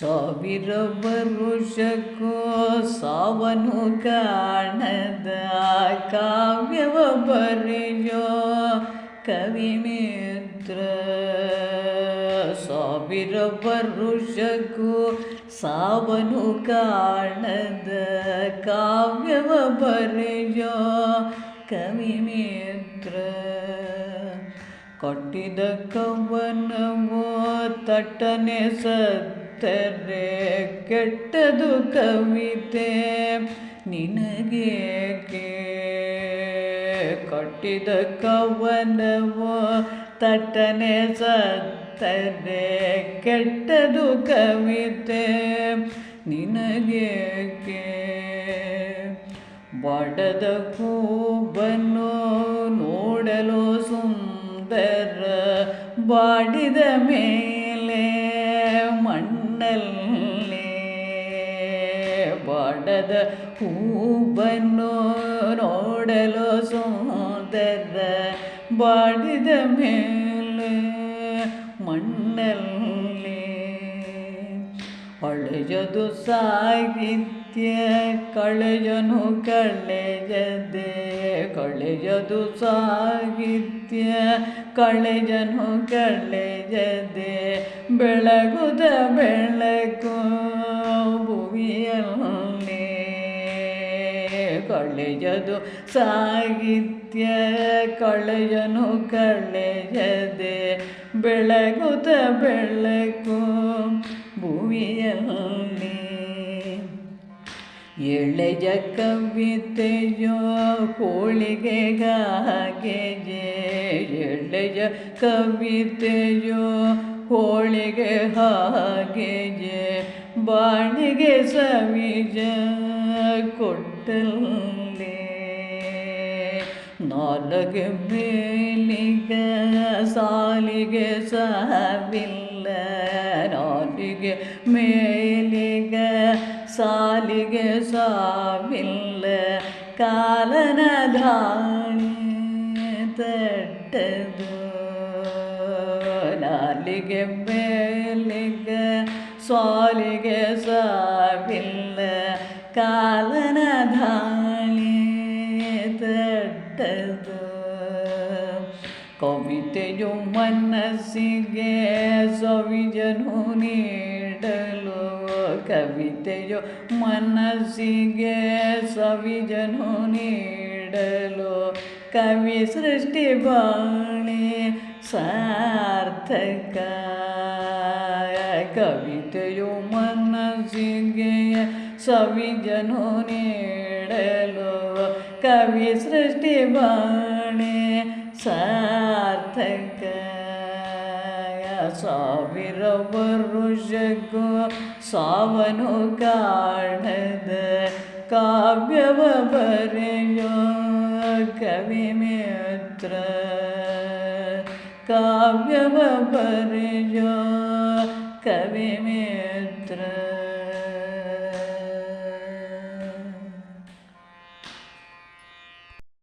ಸಾವಿರ ವರುಷಕ್ಕೂ ಸಾವನು ಕಾಣದ ಕಾವ್ಯವ ಬರೆಯೋ ಕವಿ ಮಿತ್ರ. ಸಾವಿರ ವರುಷಕ್ಕೂ ಸಾವನು ಕಾಣದ ಕಾವ್ಯವ ಬರೆಯೋ ಕವಿ ಮಿತ್ರ. ಕೊಟ್ಟಿದ ಕವನವೋ ತಟ್ಟನೆ ಸತ್ತರೆ ಕೆಟ್ಟದು ಕವಿತೆ ನಿನಗೆ ಕಟ್ಟಿದ ಕವನವೋ ತಟ್ಟನೆ ಸತ್ತರೆ ಕೆಟ್ಟದು ಕವಿತೆ ನಿನಗೇಕೆ ಬಡದ ಕೂಬನ್ನು ನೋಡಲು ಸುಂದರ ಬಾಡಿದ ಮಣ್ಣಲ್ಲಿ ಬಡದ ಹೂವನ್ನು ನೋಡಲು ಸುಂದರ ಬಾಡಿದ ಮೇಲೆ ಮಣ್ಣಲ್ಲಿ ಅಳೆಯದು ಸಾಹಿತ್ಯ ಕಳೆಯನು ಕಳೆಯದೆ, ಕಳೆಯದು ಸಾಹಿತ್ಯ ಕಳೆಯನು ಕಳೆಯದೆ. ಬೆಳಗುದ ಬೆಳಕು ಭುವಿಯಲ್ಲಿ ಕಳೆಯದು ಸಾಹಿತ್ಯ ಕಳೆಯನು ಕಳೆಯದೆ ಬೆಳಗುದ ಬೆಳಕು ಭುವಿಯಲ್ಲಿ ಎಳೆಯ ಕವಿತೆಯೋ ಹೋಳಿಗೆಗಾಗೆಯೇ ಎಳೆಯ ಕವಿತೆಯೋ ಹೋಳಿಗೆ ಹಾಗೆಯೇ ಬಾಣಿಗೆ ಸವಿಜ ಕೊಟ್ಟಲ್ಲೇ ನಾಲಗೆ ಮೇಲಿಗ ಸಾಲಿಗೆ ಸಾವಿಲ್ಲ ನಾಲಿಗೆ ಮೇಲಿಗ സാലിക സാമില്ല കാലനധാട്ടതു നാലിക മേലിക സ്വാലിക സാമില്ല കാലനധാളി കവിതയും മനസ്സിക സ്വവിജനു നീടൽ ಕವಿತೆಯು ಮನಸ್ಸಿಗೆ ಸವಿಜನು ನೀಡಲು ಕವಿ ಸೃಷ್ಟಿ ಬಾಣಿ ಸಾರ್ಥಕ ಕವಿತೆಯು ಮನಸ್ಸಿಗೆ ಸವಿಜನು ನೀಡಲು ಕವಿ ಸೃಷ್ಟಿ ಬಾಣಿ ಸಾರ್ಥಕ ಸಾವಿರ ವರುಷಕ್ಕೂ ಸಾವನು ಕಾಣದ ಕಾವ್ಯವ ಬರೆಯೋ ಕವಿ ಮಿತ್ರ ಕಾವ್ಯವ ಬರೆಯೋ ಕವಿ ಮಿತ್ರ